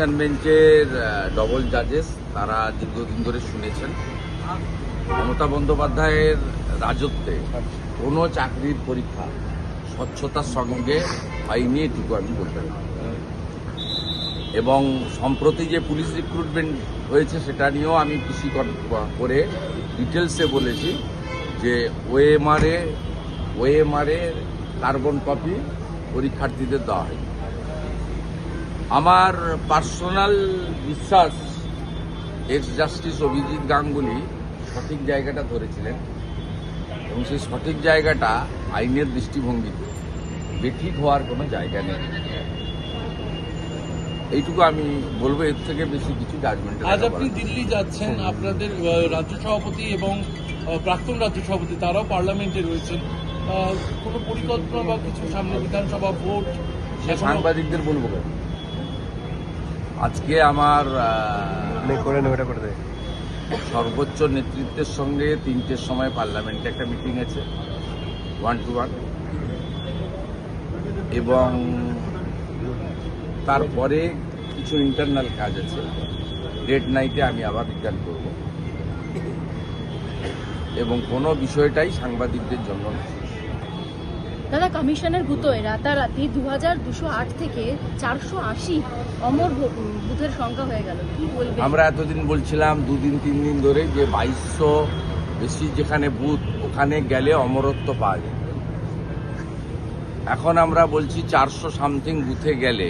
Division বেঞ্চের double জাজেস তারা দীর্ঘদিন ধরে শুনেছেন। মমতা বন্দ্যোপাধ্যায়ের রাজত্বে কোনো চাকরির পরীক্ষা স্বচ্ছতার সঙ্গে হয়নি, এটুকু আমি বলতে এবং সম্প্রতি যে পুলিশ রিক্রুটমেন্ট হয়েছে, সেটা নিয়েও আমি খুশি করে ডিটেলসে বলেছি যে ওএমআরএ ওএমআরএ কার্বন কপি পরীক্ষার্থীদের দেওয়া হয় আমার পার্সোনাল বিশ্বাস এক্স জাস্টিস অভিজিৎ গাঙ্গুলি সঠিক জায়গাটা ধরেছিলেন এবং সেই সঠিক জায়গাটা আইনের দৃষ্টিভঙ্গিতে বেঠিক হওয়ার কোনো জায়গা নেই। এইটুকু আমি বলব এর থেকে বেশি কিছু জাজমেন্ট আজ আপনি দিল্লি যাচ্ছেন আপনাদের রাজ্য সভাপতি এবং প্রাক্তন রাজ্য সভাপতি তারাও পার্লামেন্টে রয়েছেন। কোনো পরিকল্পনা বা কিছু সামনে বিধানসভা ভোট সাংবাদিকদের বলব কেন? আজকে আমার করে ওটা করে সর্বোচ্চ নেতৃত্বের সঙ্গে তিনটের সময় পার্লামেন্টে একটা মিটিং আছে ওয়ান টু ওয়ান এবং তারপরে কিছু ইন্টারনাল কাজ আছে ডেট নাইটে আমি আবার রিটার্ন করব। এবং কোনো বিষয়টাই সাংবাদিকদের জন্য দাদা, কমিশনের গুতোয় রাতারাতি দু হাজার দুশো আট থেকে চারশো আশি অমর বুথের সংখ্যা হয়ে গেল। কি বলবেন আমরা এতদিন বলছিলাম দুদিন তিন দিন ধরে যে বাইশশো বেশি যেখানে বুথ, ওখানে গেলে অমরত্ব পাওয়া যায়। এখন আমরা বলছি চারশো সামথিং বুথে গেলে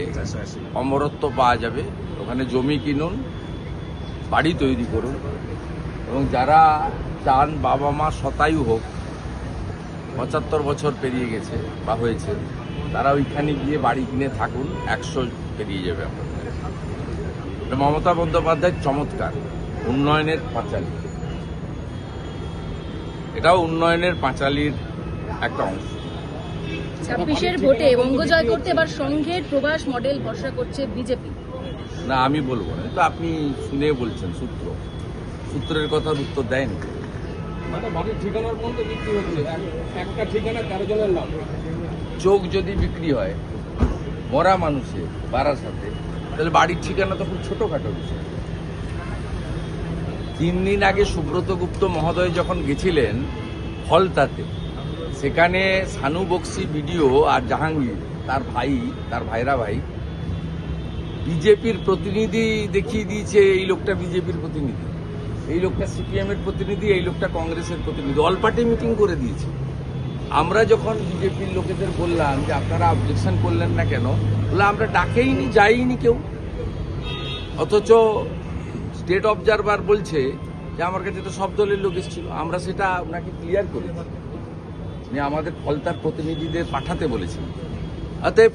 অমরত্ব পাওয়া যাবে। ওখানে জমি কিনুন, বাড়ি তৈরি করুন। এবং যারা চান বাবা মা শতায়ু হোক পঁচাত্তর বছর পেরিয়ে গেছে বা হয়েছে তারা ওইখানে গিয়ে বাড়ি কিনে থাকুন একশো পেরিয়ে যাবে আপনাদের। মমতা বন্দ্যোপাধ্যায়ের চমৎকার উন্নয়নের পাঁচালী। এটাও উন্নয়নের পাঁচালীর একটা অংশ। ছাব্বিশের ভোটে বঙ্গজয় করতে এবার সংঘের প্রবাস মডেল ভরসা করছে বিজেপি। না আমি বলব না তো আপনি শুনে বলছেন সূত্র। সূত্রের কথার উত্তর দেন মানে বাড়ির ঠিকানার পর্যন্ত একটা ঠিকানা চোখ যদি বিক্রি হয়, মরা মানুষের বাড়ার সাথে, তাহলে বাড়ির ঠিকানা তো খুব ছোটোখাটো বিষয়। তিন দিন আগে সুব্রত গুপ্ত মহোদয় যখন গেছিলেন হলতাতে, সেখানে সানু বক্সি ভিডিও আর জাহাঙ্গীর, তার ভাই, তার ভাইরা ভাই, বিজেপির প্রতিনিধি দেখিয়ে দিয়েছে, এই লোকটা বিজেপির প্রতিনিধি। এই লোকটা সিপিএম এর প্রতিনিধি, এই লোকটা কংগ্রেসের প্রতিনিধি। অল পার্টি মিটিং করে দিয়েছে। আমরা যখন বিজেপির লোকেদের বললাম যে আপনারা অবজেকশন করলেন না কেন, বলে আমরা ডাকেইনি যাইনি কেউ। অথচ স্টেট অবজারভার বলছে যে আমার কাছে তো সব দলের লোক এসেছিল, আমরা সেটা ওনাকে ক্লিয়ার করেছি যে আমাদের ফলতার প্রতিনিধিদের পাঠাতে বলেছি অতএব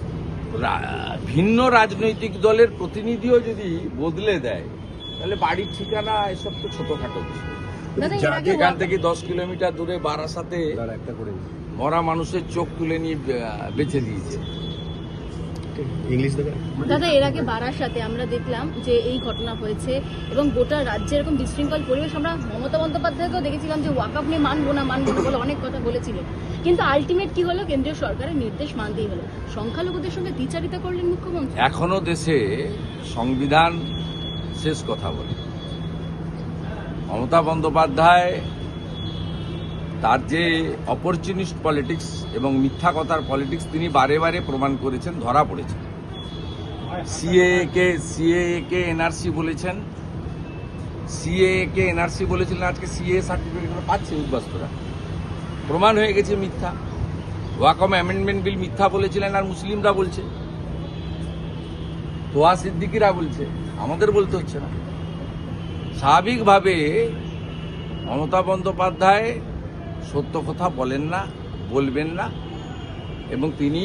ভিন্ন রাজনৈতিক দলের প্রতিনিধিও যদি বদলে দেয় তাহলে বাড়ির ঠিকানা এসব তো ছোটখাটো বিষয় দাদা এখান থেকে দশ কিলোমিটার দূরে বারাসাতে মরা মানুষের চোখ তুলে নিয়ে বেঁচে দিয়েছে। ইংলিশ দাদা? এর আগে বারাসাতে আমরা দেখলাম যে এই ঘটনা হয়েছে এবং গোটা রাজ্যে এরকম বিশৃঙ্খল পরিবেশ। আমরা মমতা বন্দ্যোপাধ্যায়কেও দেখেছিলাম যে ওয়াকআপ নিয়ে মানবো না মানবো না বলে অনেক কথা বলেছিলেন কিন্তু আলটিমেট কি হলো? কেন্দ্রীয় সরকারের নির্দেশ মানতেই হলো। সংখ্যালঘুদের সঙ্গে দ্বিচারিতা করলেন মুখ্যমন্ত্রী। এখনও দেশে সংবিধান শেষ কথা বলে। মমতা বন্দ্যোপাধ্যায় তার যে অপরচুনিস্ট পলিটিক্স এবং মিথ্যা কথার পলিটিক্স তিনি বারে বারে প্রমাণ করেছেন, ধরা পড়েছেন। সিএ কে সিএ কে এনআরসি বলেছেন। সিএ কে এনআরসি বলেছিলেন, আজকে সিএ সার্টিফিকেট পাচ্ছে উদ্বাস্তুরা। প্রমাণ হয়ে গেছে মিথ্যা। ওয়াকম অ্যামেন্ডমেন্ট বিল মিথ্যা বলেছিলেন আর মুসলিমরা বলছে। তোয়া সিদ্দিকিরা বলছে আমাদের বলতে হচ্ছে না। স্বাভাবিকভাবে মমতা বন্দ্যোপাধ্যায় সত্য কথা বলেন না বলবেন না এবং তিনি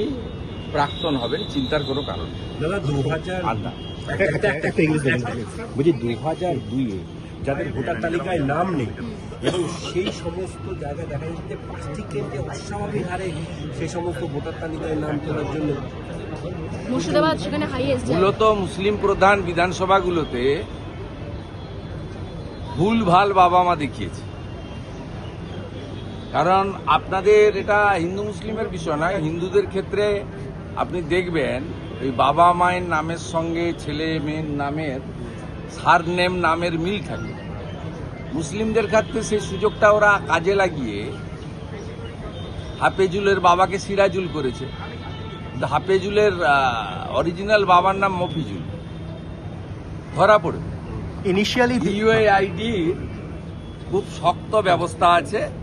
প্রাক্তন হবেন চিন্তার কোনো কারণ। দাদা দু হাজার দুই বলছি দু হাজার দুইয়ে যাদের ভোটার তালিকায় নাম নেই এবং সেই সমস্ত জায়গায় দেখা যাচ্ছে যে কেন্দ্রে অস্বাভাবিক হারে সেই সমস্ত ভোটার তালিকায় নাম তোলার জন্য মুর্শিদাবাদ সেখানে হাইয়েস্ট মূলত মুসলিম প্রধান বিধানসভাগুলোতে ভুল ভালো বাবা মা দেখিয়েছে। কারণ আপনাদের এটা হিন্দু মুসলিমের বিষয় নয় হিন্দুদের ক্ষেত্রে আপনি দেখবেন ওই বাবা মায়ের নামের সঙ্গে ছেলে মেয়ের নামের সার নেম নামের মিল থাকে। মুসলিমদের ক্ষেত্রে সেই সুযোগটা ওরা কাজে লাগিয়ে হাফেজুলের বাবাকে সিরাজুল করেছে। হাফেজুলের অরিজিনাল বাবার নাম মফিজুল। ধরা পড়বে। ইনিশিয়ালি ইউএআইডির খুব শক্ত ব্যবস্থা আছে।